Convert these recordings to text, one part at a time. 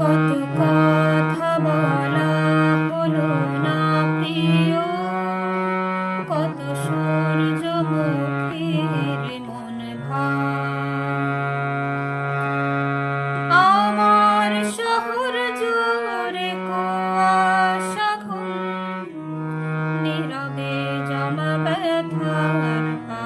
কত কথা বলা হলো না প্রিয়? কত সূর্যমুখীর মন আমার শহর জুড়ে কুয়াশা ঘুম। নীরবে জমা ব্যথার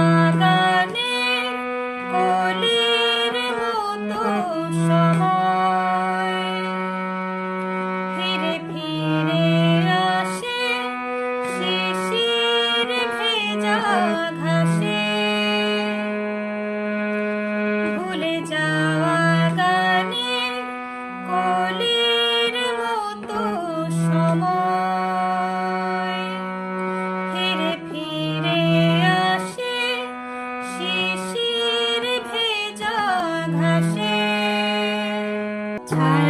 time.